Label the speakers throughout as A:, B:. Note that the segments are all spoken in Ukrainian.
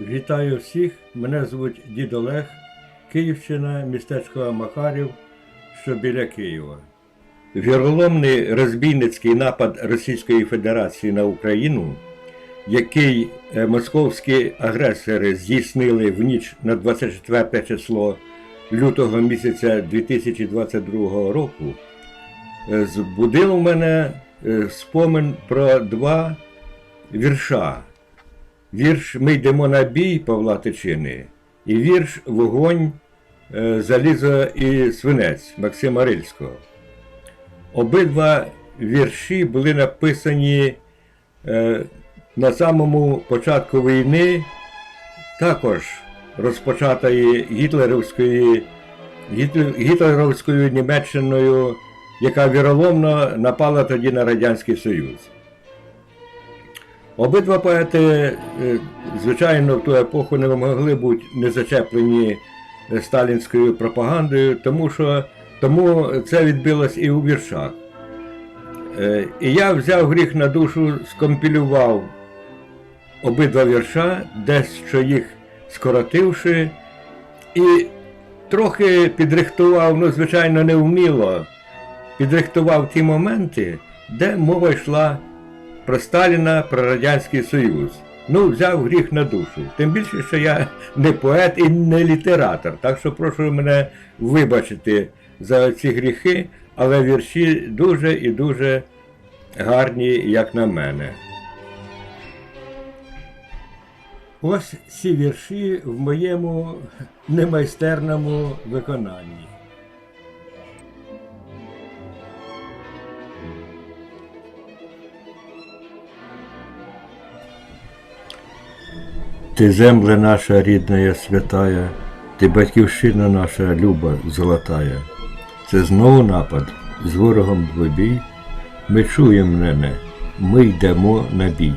A: Вітаю всіх. Мене звуть Дід Олег, Київщина, містечко Макарів, що біля Києва. Віроломний розбійницький напад Російської Федерації на Україну, який е, московські агресори здійснили в ніч на 24 число лютого місяця 2022 року, е, збудив мене е, спомин про два вірша. Вірш Ми йдемо на бій Павла Тичини і вірш Вогонь, е, Залізо і свинець Максима Рильського. Обидва вірші були написані е, на самому початку війни, також розпочатої гітлерівської, гітлер- гітлерівською Німеччиною, яка віроломно напала тоді на Радянський Союз. Обидва поети, е, звичайно, в ту епоху не могли бути не зачеплені е, сталінською пропагандою, тому що тому це відбилось і у віршах. Е, І я взяв гріх на душу, скомпілював обидва вірша, дещо їх скоротивши, і трохи підрихтував, ну, звичайно, невміло, підрихтував ті моменти, де мова йшла про Сталіна, про Радянський Союз. Ну, взяв гріх на душу. Тим більше, що я не поет і не літератор. Так що прошу мене вибачити за ці гріхи, але вірші дуже і дуже гарні, як на мене. Ось ці вірші в моєму немайстерному виконанні. Ти земля наша рідна святая, ти батьківщина наша люба золотая. Це знову напад з ворогом двобій. Ми чуємо мене, ми йдемо на бій.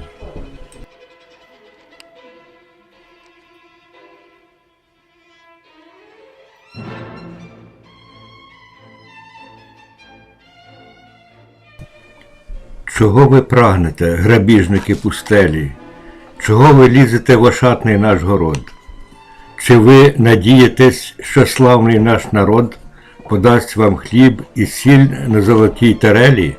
A: Чого ви прагнете, грабіжники пустелі? Чого ви лізете в ошатний наш город? Чи ви надієтесь, що славний наш народ подасть вам хліб і сіль на золотій тарелі?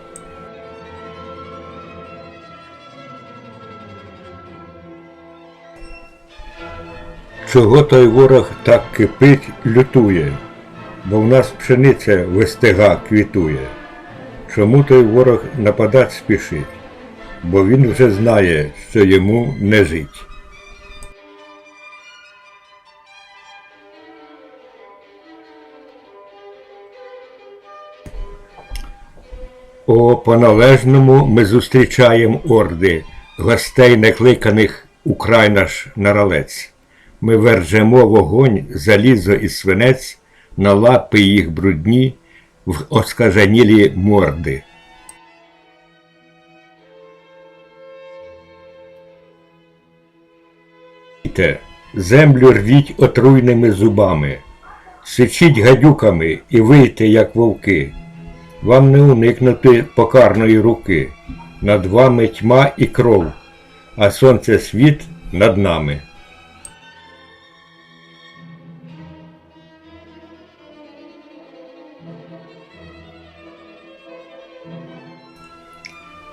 A: Чого той ворог так кипить, лютує, бо в нас пшениця вестига квітує? Чому той ворог нападать спішить? Бо він вже знає, що йому не жить. О, по-належному ми зустрічаємо орди, гостей некликаних украй наш наралець. Ми вержемо вогонь, залізо і свинець на лапи їх брудні в оскаженілі морди. Те, землю рвіть отруйними зубами, сичіть гадюками і вийте, як вовки. Вам не уникнути покарної руки. Над вами тьма і кров, а сонце світ над нами.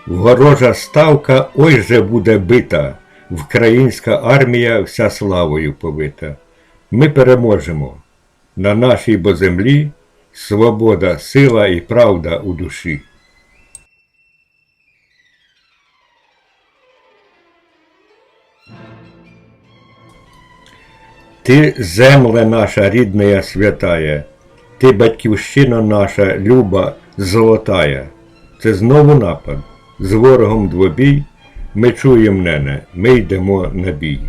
A: Ворожа ставка ой же буде бита, Вкраїнська армія вся славою повита. Ми переможемо. На нашій бо землі свобода, сила і правда у душі. Ти земле наша рідная святая, ти батьківщина наша люба золотая. Це знову напад. З ворогом двобій. Ми чуємо нене, ми йдемо на бій.